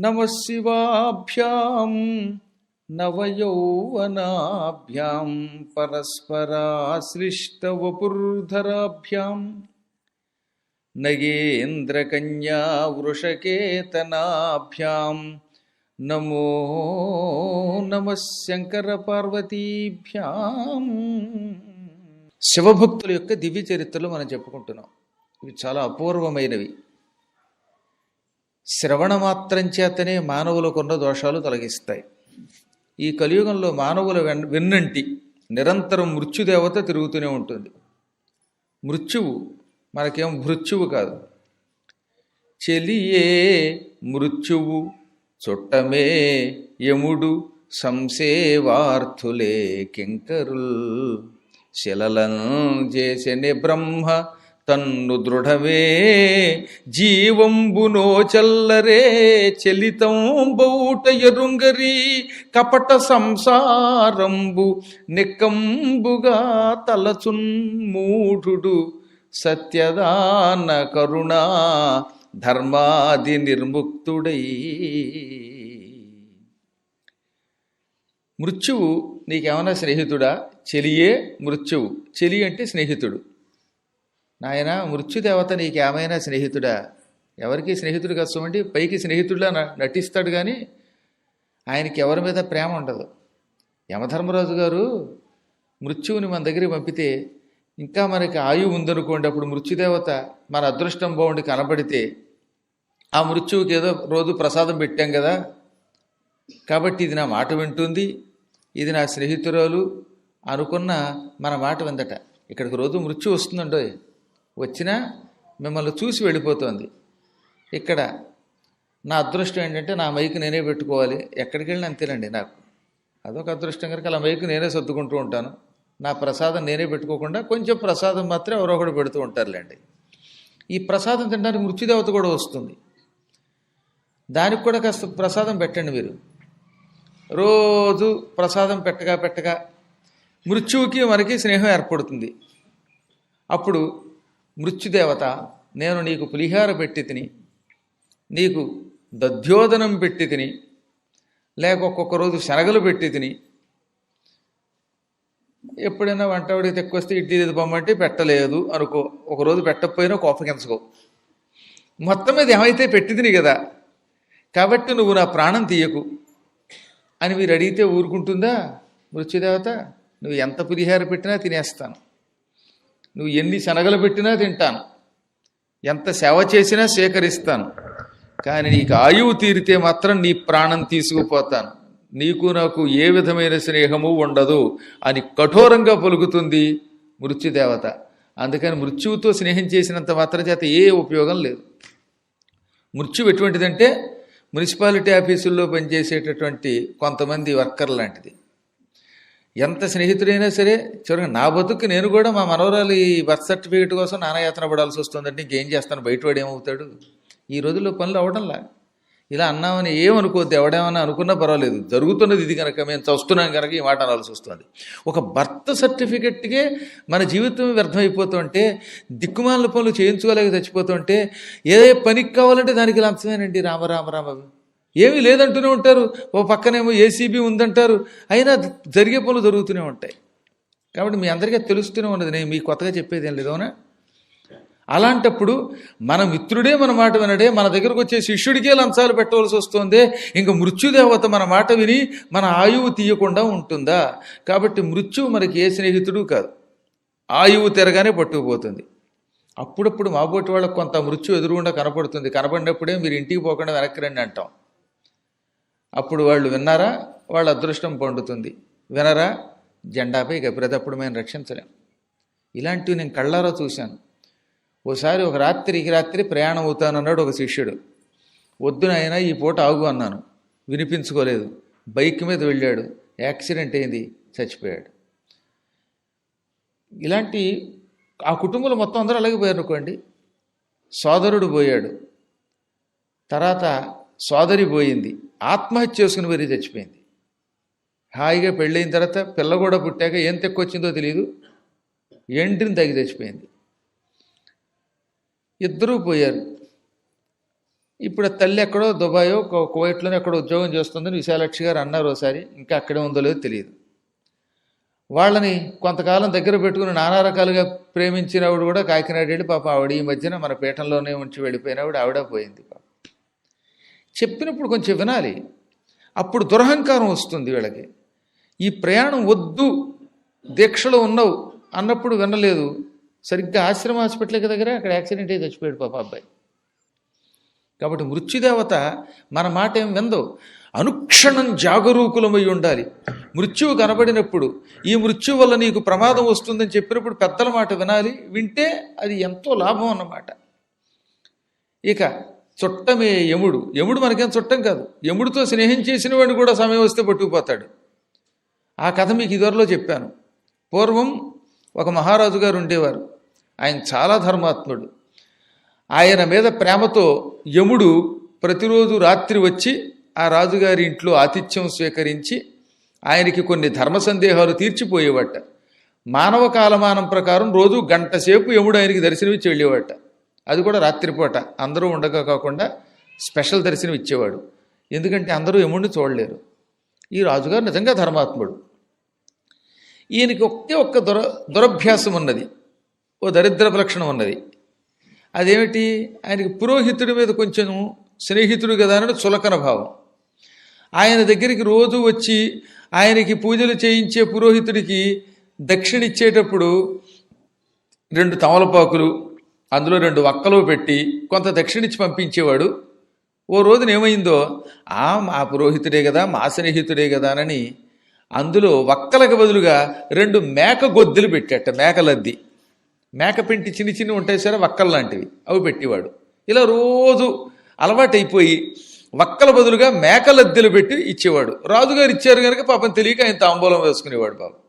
నమ శివాభ్యాం నవయౌవనాభ్యాం పరస్పరాశ్లిష్టవపుర్ధరాభ్యాం నగేంద్రకన్యా వృషకేతనాభ్యాం నమో నమ శంకర పార్వతీభ్యాం శివభక్తుల యొక్క దివ్య చరిత్రలు మనం చెప్పుకుంటున్నాం. ఇవి చాలా అపూర్వమైనవి. శ్రవణ మాత్రం చేతనే మానవులకున్న దోషాలు తొలగిస్తాయి. ఈ కలియుగంలో మానవుల వెన్ వెన్నంటి నిరంతరం మృత్యుదేవత తిరుగుతూనే ఉంటుంది. మృత్యువు మనకేం మృత్యువు కాదు. చెలియే మృత్యువు చుట్టమే యముడు సంసేవార్థులే కింకరుల్ శిలలను చేసెనే బ్రహ్మ తన్ను దృఢమే జీవంబునో చల్లరే చలితం బౌట ఎరుంగరి కపట సంసారంబు నిక్కంబుగా తలచున్ మూఢుడు సత్యదాన కరుణా ధర్మాది నిర్ముక్తుడై. మృత్యువు నీకేమైనా స్నేహితుడా? చెలియే మృత్యువు. చెలి అంటే స్నేహితుడు. నాయన మృత్యుదేవత నీకేమైనా స్నేహితుడా? ఎవరికి స్నేహితుడు కష్టమండి పైకి స్నేహితుడిలా నటిస్తాడు కానీ ఆయనకి ఎవరి మీద ప్రేమ ఉండదు. యమధర్మరాజు గారు మృత్యువుని మన దగ్గరికి పంపితే ఇంకా మనకి ఆయువు ఉందనుకోండి అప్పుడు మృత్యుదేవత మన అదృష్టం బాగుండి కనబడితే ఆ మృత్యువుకి ఏదో రోజు ప్రసాదం పెట్టాం కదా. కాబట్టి ఇది నా మాట వింటుంది ఇది నా స్నేహితురాలు అనుకున్న మన మాట విందట. ఇక్కడికి రోజు మృత్యు వస్తుందండో వచ్చినా మిమ్మల్ని చూసి వెళ్ళిపోతుంది. ఇక్కడ నా అదృష్టం ఏంటంటే నా మైకు నేనే పెట్టుకోవాలి. ఎక్కడికి వెళ్ళినా అంతేనండి నాకు. అదొక అదృష్టం కనుక అలా మైకు నేనే సర్దుకుంటూ ఉంటాను. నా ప్రసాదం నేనే పెట్టుకోకుండా కొంచెం ప్రసాదం మాత్రం ఎవరో ఒకటి పెడుతూ ఉంటారులేండి. ఈ ప్రసాదం తినడానికి మృత్యుదేవత కూడా వస్తుంది. దానికి కూడా కాస్త ప్రసాదం పెట్టండి మీరు. రోజు ప్రసాదం పెట్టగా పెట్టగా మృత్యువుకి మనకి స్నేహం ఏర్పడుతుంది. అప్పుడు మృత్యుదేవత నేను నీకు పులిహార పెట్టి తిని నీకు దధ్యోదనం పెట్టి తిని లేక ఒక్కొక్క రోజు శనగలు పెట్టి తిని ఎప్పుడైనా వంటవాడికి తెక్కువస్తే ఇడ్లీ లేదు బొమ్మంటే పెట్టలేదు అనుకో ఒకరోజు పెట్టకపోయినా కోపగించుకో మొత్తం మీద ఏమైతే పెట్టి తిని కదా కాబట్టి నువ్వు నా ప్రాణం తీయకు అని మీరు అడిగితే ఊరుకుంటుందా? మృత్యుదేవత నువ్వు ఎంత పులిహార పెట్టినా తినేస్తాను. నువ్వు ఎన్ని శనగలు పెట్టినా తింటాను. ఎంత సేవ చేసినా సేకరిస్తాను. కానీ నీకు ఆయువు తీరితే మాత్రం నీ ప్రాణం తీసుకుపోతాను. నీకు నాకు ఏ విధమైన స్నేహము ఉండదు అని కఠోరంగా పలుకుతుంది మృత్యుదేవత. అందుకని మృత్యువుతో స్నేహం చేసినంత మాత్రం చేత ఏ ఉపయోగం లేదు. మృత్యు ఎటువంటిదంటే మున్సిపాలిటీ ఆఫీసుల్లో పనిచేసేటటువంటి కొంతమంది వర్కర్ లాంటిది. ఎంత స్నేహితుడైనా సరే చివరికి నా బతుకు నేను కూడా మా మనవరాలు ఈ బర్త్ సర్టిఫికేట్ కోసం నానాయాతన పడాల్సి వస్తుందంటే ఇంకేం చేస్తాను? బయటవాడు ఏమవుతాడు? ఈ రోజుల్లో పనులు అవడంలా ఇలా అన్నామని ఏమనుకోద్ది ఎవడేమన్నా అనుకున్నా పర్వాలేదు. జరుగుతున్నది ఇది కనుక మేము చస్తున్నాం కనుక ఈ మాట అనాల్సి వస్తుంది. ఒక బర్త్ సర్టిఫికెట్కే మన జీవితం వ్యర్థమైపోతుంటే దిక్కుమాల పనులు చేయించుకోలేక చచ్చిపోతుంటే ఏ పనికి కావాలంటే దానికి లంచమేనండి రామ రామ రామ. ఏమీ లేదంటూనే ఉంటారు. ఓ పక్కనేమో ఏసీబీ ఉందంటారు. అయినా జరిగే పనులు జరుగుతూనే ఉంటాయి. కాబట్టి మీ అందరికీ తెలుస్తూనే ఉన్నది. నేను మీకు కొత్తగా చెప్పేది ఏం లేదు అలాంటప్పుడు మన మిత్రుడే మన మాట వినడే మన దగ్గరకు వచ్చే శిష్యుడికే లంచాలు పెట్టవలసి వస్తుంది. ఇంకా మృత్యుదేవత మన మాట విని మన ఆయువు తీయకుండా ఉంటుందా? కాబట్టి మృత్యువు మనకి ఏ స్నేహితుడు కాదు. ఆయువు తిరగానే పట్టుకుపోతుంది. అప్పుడప్పుడు మాబోటి వాళ్ళకు కొంత మృత్యు ఎదురుగుండా కనపడుతుంది. కనపడినప్పుడే మీరు ఇంటికి పోకుండా వెనక్కి రండి అంటాం. అప్పుడు వాళ్ళు విన్నారా? వాళ్ళ అదృష్టం పండుతుంది వినరా? జెండాపై గప్పిరేటప్పుడు మేము రక్షించలేం. ఇలాంటివి నేను కళ్ళారా చూశాను. ఓసారి ఒక రాత్రికి రాత్రి ప్రయాణం అవుతానన్నాడు ఒక శిష్యుడు. వద్దునైనా ఈ పూట ఆగు అన్నాను. వినిపించుకోలేదు. బైక్ మీద వెళ్ళాడు. యాక్సిడెంట్ అయింది. చచ్చిపోయాడు. ఇలాంటి ఆ కుటుంబంలో మొత్తం అందరూ అలాగే పోయారు అనుకోండి సోదరుడు పోయాడు. తర్వాత సోదరి పోయింది ఆత్మహత్య చేసుకుని మరీ చచ్చిపోయింది. హాయిగా పెళ్ళైన తర్వాత పిల్ల కూడా పుట్టాక ఏం తెక్కొచ్చిందో తెలియదు ఎండ్రిని తగ్గి చచ్చిపోయింది. ఇద్దరూ పోయారు. ఇప్పుడు తల్లి ఎక్కడో దుబాయో కో- కువైట్లోనే ఎక్కడో ఉద్యోగం చేస్తుందని విశాలక్షి గారు అన్నారు ఒకసారి ఇంకా అక్కడే ఉందో లేదో తెలియదు వాళ్ళని కొంతకాలం దగ్గర పెట్టుకుని నానా రకాలుగా ప్రేమించిన ఆవిడ కూడా కాకినాడ వెళ్ళి పాప ఆవిడ ఈ మధ్యన మన పీఠంలోనే ఉంచి వెళ్ళిపోయిన ఆవిడ ఆవిడ పోయింది పాప. చెప్పినప్పుడు కొంచెం వినాలి. అప్పుడు దురహంకారం వస్తుంది వీళ్ళకి. ఈ ప్రయాణం వద్దు దీక్షలో ఉన్నావు అన్నప్పుడు వినలేదు. సరిగ్గా ఆశ్రమ హాస్పిటల్ దగ్గర అక్కడ యాక్సిడెంట్ అయ్యి చచ్చిపోయాడు పాప అబ్బాయి. కాబట్టి మృత్యుదేవత మన మాట ఏం విందో. అనుక్షణం జాగరూకులమై ఉండాలి. మృత్యువు కనబడినప్పుడు ఈ మృత్యు వల్ల నీకు ప్రమాదం వస్తుందని చెప్పినప్పుడు పెద్దల మాట వినాలి. వింటే అది ఎంతో లాభం అన్నమాట. ఇక చుట్టమే యముడు. యముడు మనకేం చుట్టం కాదు. యముడితో స్నేహం చేసిన వాడిని కూడా సమయం వస్తే పట్టుకుపోతాడు. ఆ కథ మీకు ఇదివరలో చెప్పాను. పూర్వం ఒక మహారాజు గారు ఉండేవారు. ఆయన చాలా ధర్మాత్ముడు. ఆయన మీద ప్రేమతో యముడు ప్రతిరోజు రాత్రి వచ్చి ఆ రాజుగారి ఇంట్లో ఆతిథ్యం స్వీకరించి ఆయనకి కొన్ని ధర్మ సందేహాలు తీర్చిపోయేవాట. మానవ కాలమానం ప్రకారం రోజు గంట సేపు యముడు ఆయనకి దర్శనమిచ్చి వెళ్ళేవాట. అది కూడా రాత్రిపూట అందరూ ఉండగా కాకుండా స్పెషల్ దర్శనం ఇచ్చేవాడు. ఎందుకంటే అందరూ యముడిని చూడలేరు. ఈ రాజుగారు నిజంగా ధర్మాత్ముడు. ఈయనకి ఒకే ఒక్క దుర దురభ్యాసం ఉన్నది. ఓ దరిద్రపు లక్షణం ఉన్నది. అదేమిటి? ఆయనకి పురోహితుడి మీద కొంచెం స్నేహితుడు కదా అని చులకన భావం. ఆయన దగ్గరికి రోజు వచ్చి ఆయనకి పూజలు చేయించే పురోహితుడికి దక్షిణ ఇచ్చేటప్పుడు రెండు తమలపాకులు అందులో రెండు వక్కలు పెట్టి కొంత దక్షిణిచ్చి పంపించేవాడు. ఓ రోజున ఏమైందో ఆ మా పురోహితుడే కదా మా స్నేహితుడే కదా అని అందులో వక్కలకు బదులుగా రెండు మేక గొద్దులు పెట్టాట మేకలద్ది మేక పెంటి చిన్ని చిన్ని ఉంటాయి సరే వక్కలు లాంటివి. అవి పెట్టేవాడు. ఇలా రోజు అలవాటైపోయి వక్కల బదులుగా మేకలద్దెలు పెట్టి ఇచ్చేవాడు. రాజుగారు ఇచ్చారు కనుక పాపం తెలియక ఆయన తాంబూలం వేసుకునేవాడు పాపం.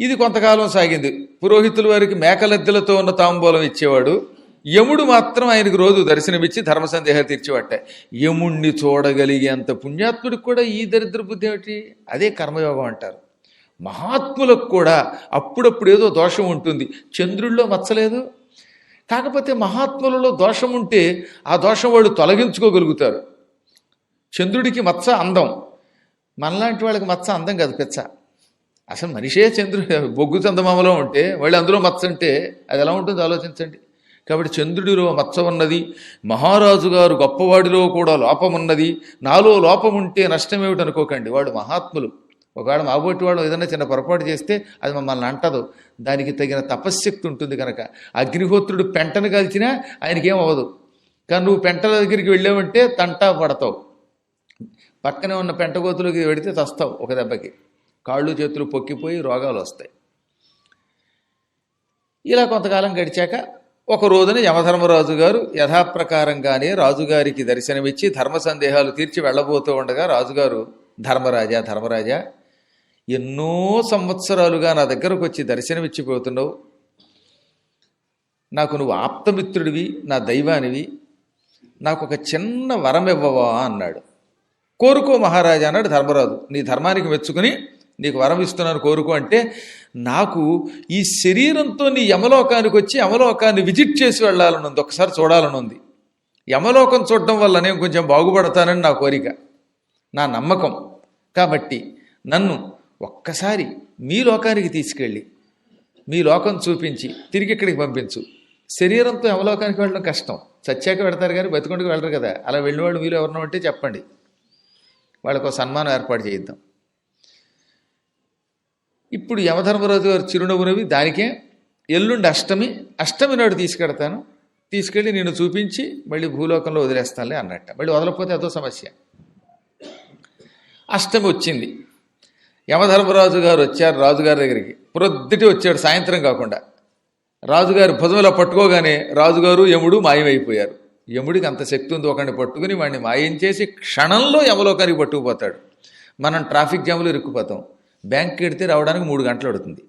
ఇది కొంతకాలం సాగింది. పురోహితుల వారికి మేకలద్దెలతో ఉన్న తాంబూలం ఇచ్చేవాడు. యముడు మాత్రం ఆయనకు రోజు దర్శనమిచ్చి ధర్మ సందేహాలు తీర్చివట్ట యముణ్ణి చూడగలిగేంత పుణ్యాత్ముడికి కూడా ఈ దరిద్ర బుద్ధి ఏమిటి? అదే కర్మయోగం అంటారు. మహాత్ములకు కూడా అప్పుడప్పుడు ఏదో దోషం ఉంటుంది. చంద్రుల్లో మచ్చలేదు. కాకపోతే మహాత్ములలో దోషం ఉంటే ఆ దోషం వాళ్ళు తొలగించుకోగలుగుతారు. చంద్రుడికి మచ్చ అందం. మనలాంటి వాళ్ళకి మచ్చ అందం కాదు పెచ్చ. అసలు మనిషే చంద్రుడు బొగ్గు చందమామలో ఉంటే వాళ్ళు అందులో మచ్చ అంటే అది ఎలా ఉంటుందో ఆలోచించండి. కాబట్టి చంద్రుడిలో మచ్చ ఉన్నది మహారాజు గారు గొప్పవాడిలో కూడా లోపం ఉన్నది. నాలో లోపం ఉంటే నష్టం ఏమిటి అనుకోకండి. వాడు మహాత్ములు. ఒకవేళ మాబోటి వాడు ఏదైనా చిన్న పొరపాటు చేస్తే అది మమ్మల్ని అంటదు. దానికి తగిన తపశ్శక్తి ఉంటుంది కనుక. అగ్నిహోత్రుడు పెంటను కాల్చినా ఆయనకేం అవ్వదు కానీ నువ్వు పెంటల దగ్గరికి వెళ్ళావంటే తంటా పడతావు పక్కనే ఉన్న పెంటగోతులకి వెడితే తస్తావు ఒక దెబ్బకి. కాళ్ళు చేతులు పొక్కిపోయి రోగాలు వస్తాయి ఇలా కొంతకాలం గడిచాక ఒక రోజున యమధర్మరాజు గారు యథాప్రకారంగానే రాజుగారికి దర్శనమిచ్చి ధర్మ సందేహాలు తీర్చి వెళ్ళబోతూ ఉండగా రాజుగారు ధర్మరాజా ధర్మరాజా ఎన్నో సంవత్సరాలుగా నా దగ్గరకు వచ్చి దర్శనమిచ్చిపోతున్నావు. నాకు నువ్వు ఆప్తమిత్రుడివి నా దైవానివి. నాకు ఒక చిన్న వరం ఇవ్వవా అన్నాడు. కోరుకో మహారాజా అన్నాడు ధర్మరాజు. నీ ధర్మానికి మెచ్చుకుని నీకు వరం ఇస్తున్నాను కోరుకో అంటే నాకు ఈ శరీరంతో నీ యమలోకానికి వచ్చి యమలోకాన్ని విజిట్ చేసి వెళ్ళాలని ఉంది ఒకసారి చూడాలని ఉంది యమలోకం చూడడం వల్ల నేను కొంచెం బాగుపడతానని నా కోరిక నా నమ్మకం. కాబట్టి నన్ను ఒక్కసారి మీ లోకానికి తీసుకెళ్ళి మీ లోకం చూపించి తిరిగి ఇక్కడికి పంపించు. శరీరంతో యమలోకానికి వెళ్ళడం కష్టం. చచ్చాక పెడతారు కానీ బతికొండకు వెళ్ళరు కదా. అలా వెళ్ళిన వాళ్ళు మీరు ఎవరినో అంటే చెప్పండి. వాళ్ళకు ఒక సన్మానం ఏర్పాటు చేయిద్దాం. ఇప్పుడు యమధర్మరాజు గారు చిరునవ్వునవి దానికే ఎల్లుండి అష్టమి అష్టమి నాడు తీసుకెడతాను. తీసుకెళ్ళి నేను చూపించి మళ్ళీ భూలోకంలో వదిలేస్తానులే అన్నట్ట. మళ్ళీ వదలకపోతే అదో సమస్య. అష్టమి వచ్చింది. యమధర్మరాజు గారు వచ్చారు రాజుగారి దగ్గరికి. ప్రొద్దుటి వచ్చాడు సాయంత్రం కాకుండా. రాజుగారి భుజంలో పట్టుకోగానే రాజుగారు యముడు మాయమైపోయారు. యముడికి అంత శక్తి ఉంది ఒకరిని పట్టుకుని వాడిని మాయం చేసి క్షణంలో యమలోకానికి పట్టుకుపోతాడు. మనం ట్రాఫిక్ జాములు ఇరుక్కుపోతాం. బ్యాంక్కి ఎడితే రావడానికి మూడు గంటలు పడుతుంది.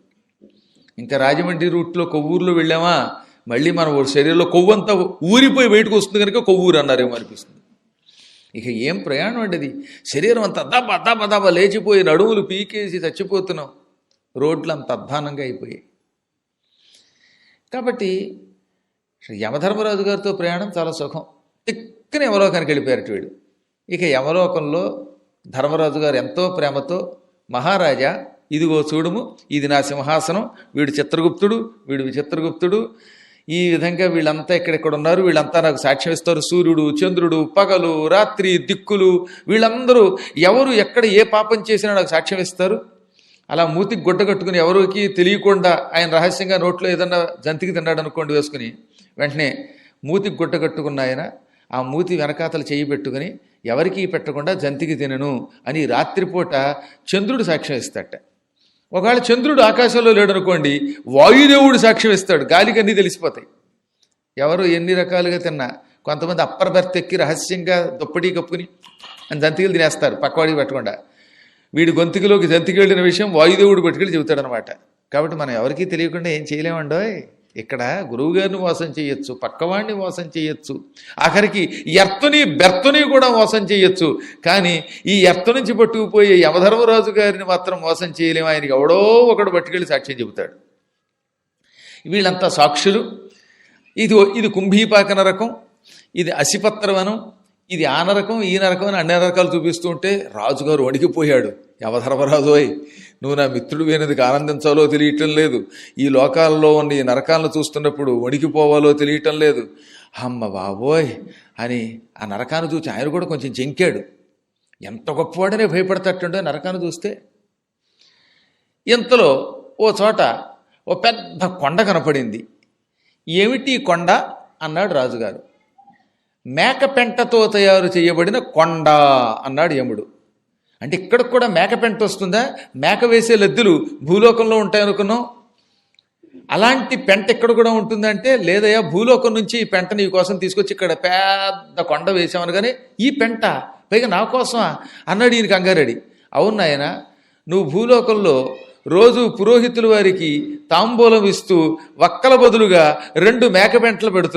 ఇంకా రాజమండ్రి రూట్లో కొవ్వూరులో వెళ్ళామా మళ్ళీ మన శరీరంలో కొవ్వంతా ఊరిపోయి బయటకు వస్తుంది కనుక కొవ్వూరు అన్నారేమో అనిపిస్తుంది. ఇక ఏం ప్రయాణం అండి అది? శరీరం అంత దబ్బ దబ్బ దబ్బ లేచిపోయి నడుములు పీకేసి చచ్చిపోతున్నాం. రోడ్లు అంత అధ్వానంగా అయిపోయాయి. కాబట్టి యమధర్మరాజు గారితో ప్రయాణం చాలా సుఖం. తిక్కని యమలోకానికి వెళ్ళిపోయారట వీడు. ఇక యమలోకంలో ధర్మరాజు గారు ఎంతో ప్రేమతో మహారాజా ఇదిగో చూడుము ఇది నా సింహాసనం వీడు చిత్రగుప్తుడు వీడు విచిత్రగుప్తుడు. ఈ విధంగా వీళ్ళంతా ఎక్కడెక్కడ ఉన్నారు వీళ్ళంతా నాకు సాక్ష్యం ఇస్తారు. సూర్యుడు చంద్రుడు పగలు రాత్రి దిక్కులు వీళ్ళందరూ ఎవరు ఎక్కడ ఏ పాపం చేసినా నాకు సాక్ష్యం ఇస్తారు. అలా మూతికి గుడ్డ కట్టుకుని ఎవరికి తెలియకుండా ఆయన రహస్యంగా నోట్లో ఏదన్నా జంతికి తిన్నాడు అనుకోండి వేసుకుని వెంటనే మూతికి గుడ్డ కట్టుకున్న ఆయన ఆ మూతి వెనకాతలు చేయి పెట్టుకుని ఎవరికీ పెట్టకుండా జంతికి తినను అని రాత్రిపూట చంద్రుడు సాక్ష్యం ఇస్తాట ఒకవేళ చంద్రుడు ఆకాశంలో లేడు అనుకోండి వాయుదేవుడు సాక్ష్యం ఇస్తాడు. గాలికి అన్నీ తెలిసిపోతాయి. ఎవరు ఎన్ని రకాలుగా తిన్నా కొంతమంది అప్పర్ బెర్త్ ఎక్కి రహస్యంగా దుప్పటి కప్పుకుని అని జంతికలు తినేస్తారు పక్కవాడికి పెట్టకుండా. వీడి గొంతుకులోకి జంతికి వెళ్ళిన విషయం వాయుదేవుడు పట్టుకెళ్ళి చెబుతాడనమాట. కాబట్టి మనం ఎవరికీ తెలియకుండా ఏం చేయలేమండోయ్? ఇక్కడ గురువుగారిని మోసం చేయొచ్చు పక్కవాడిని మోసం చేయొచ్చు. ఆఖరికి ఎర్త్ని బెర్త్ని కూడా మోసం చేయొచ్చు. కానీ ఈ ఎర్త్ నుంచి పట్టుకుపోయే యమధర్మరాజు గారిని మాత్రం మోసం చేయలేము. ఆయనకి ఎవడో ఒకడు పట్టుకెళ్ళి సాక్ష్యం చెబుతాడు. వీళ్ళంతా సాక్షులు. ఇది ఇది కుంభీపాకన రకం ఇది అసిపత్రవనం ఇది ఆ నరకం ఈ నరకం అని అన్ని రకాలు చూపిస్తుంటే రాజుగారు వణికిపోయాడు. యవధర్మరాజోయ్ నువ్వు నా మిత్రుడు వేనదికి ఆనందించాలో తెలియటం లేదు. ఈ లోకాల్లో ఉన్న ఈ నరకాలను చూస్తున్నప్పుడు వణికిపోవాలో తెలియటం లేదు. అమ్మ బాబోయ్ అని ఆ నరకాన్ని చూసి ఆయన కూడా కొంచెం చెంకాడు. ఎంత గొప్పవాడనే భయపడతట్టుండో నరకాన్ని చూస్తే. ఇంతలో ఓ చోట ఓ పెద్ద కొండ కనపడింది. ఏమిటి ఈ కొండ? అన్నాడు రాజుగారు. మేక పెంటతో తయారు చేయబడిన కొండ అన్నాడు యముడు. అంటే ఇక్కడ కూడా మేక పెంట వస్తుందా? మేక వేసే లద్దెలు భూలోకంలో ఉంటాయనుకున్నాం అలాంటి పెంట ఇక్కడ కూడా ఉంటుందంటే లేదయ్యా భూలోకం నుంచి ఈ పెంట నీ కోసం తీసుకొచ్చి ఇక్కడ పెద్ద కొండ వేసామని కానీ ఈ పెంట పైగా నా కోసమా? అన్నాడు ఈయన కంగారెడ్డి అవును నాయన నువ్వు భూలోకంలో రోజు పురోహితుల వారికి తాంబూలం ఇస్తూ వక్కల బదులుగా రెండు మేక పెంటలు పెడుతున్నావు.